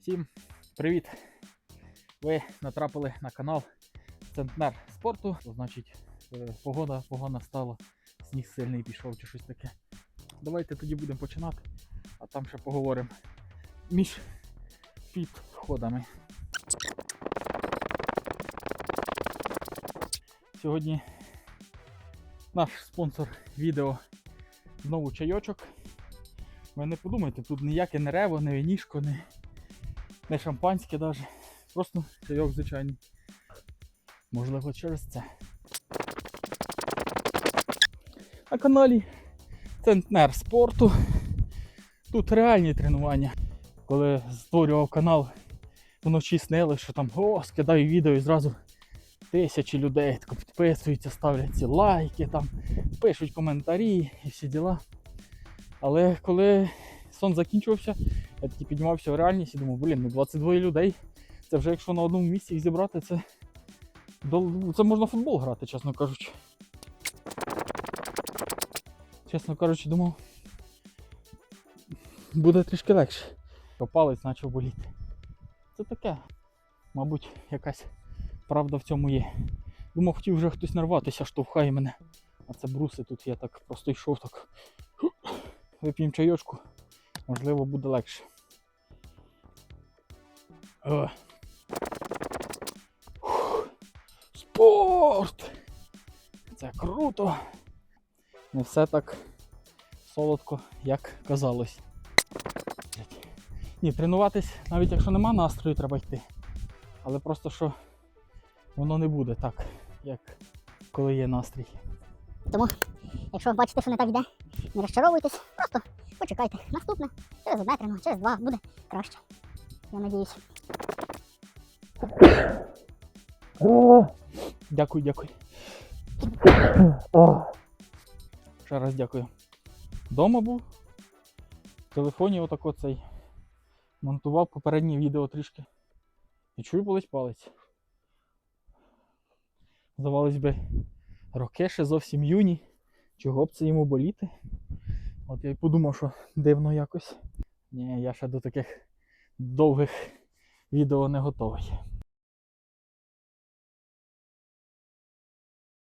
Всім привіт! Ви натрапили на канал Центнер спорту. То, значить, е, погода погана стала, сніг сильний пішов чи щось таке. Давайте тоді будемо починати, а там ще поговоримо між підходами. Сьогодні наш спонсор відео знову чайочок. Ви не подумайте, тут ніяке не рево, не вінішко, не, не шампанське навіть. Просто чайок звичайний. Можливо, через це. На каналі Центнер спорту. Тут реальні тренування. Коли створював канал, вночі снили, що там о, скидаю відео і зразу тисячі людей підписуються, ставлять ці лайки, там, пишуть коментарі і всі діла. Але коли сон закінчувався, я такий піднімався в реальність і думав, блін, ну 22 людей. Це вже якщо на одному місці їх зібрати, це, це можна в футбол грати, чесно кажучи. Чесно кажучи, думав, буде трішки легше. Палець почав боліти. Це таке. Мабуть, якась правда в цьому є. Думав, хотів вже хтось нарватися, штовхає мене. А це бруси тут я так просто йшов так. Вип'ємо чайочку, можливо, буде легше. О. Спорт! Це круто! Не все так солодко, як казалось. Ні, тренуватись, навіть якщо нема настрою, треба йти. Але просто що воно не буде так, як коли є настрій. Тому, якщо бачите, що не так йде, не розчаровуйтесь, просто почекайте. Наступне, через одне тренування, через два буде краще. Я надіюсь. Дякую, дякую. Ще раз дякую. Дома був. В телефоні отако цей. Монтував попереднє відео трішки. І чую болить палець. Здавалось би, роки ще зовсім юні. Чого б це йому боліти? От я й подумав, що дивно якось. Ні, я ще до таких довгих відео не готовий.